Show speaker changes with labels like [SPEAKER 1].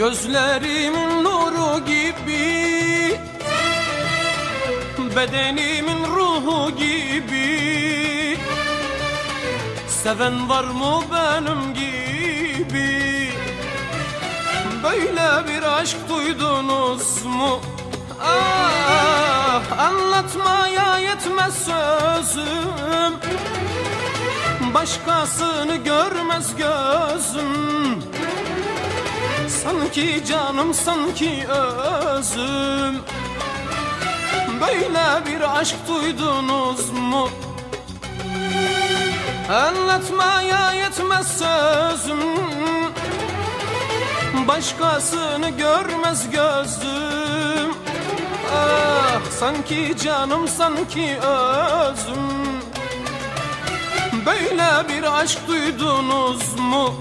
[SPEAKER 1] Gözlerimin nuru gibi Bedenimin ruhu gibi. Seven var mı benim gibi? Böyle bir aşk duydunuz mu? Ah, anlatmaya yetmez sözüm. Başkasını görmez gözüm Sanki canım sanki özüm Böyle bir aşk duydunuz mu? Anlatmaya yetmez sözüm Başkasını görmez gözüm Ah sanki canım sanki özüm Böyle bir aşk duydunuz mu?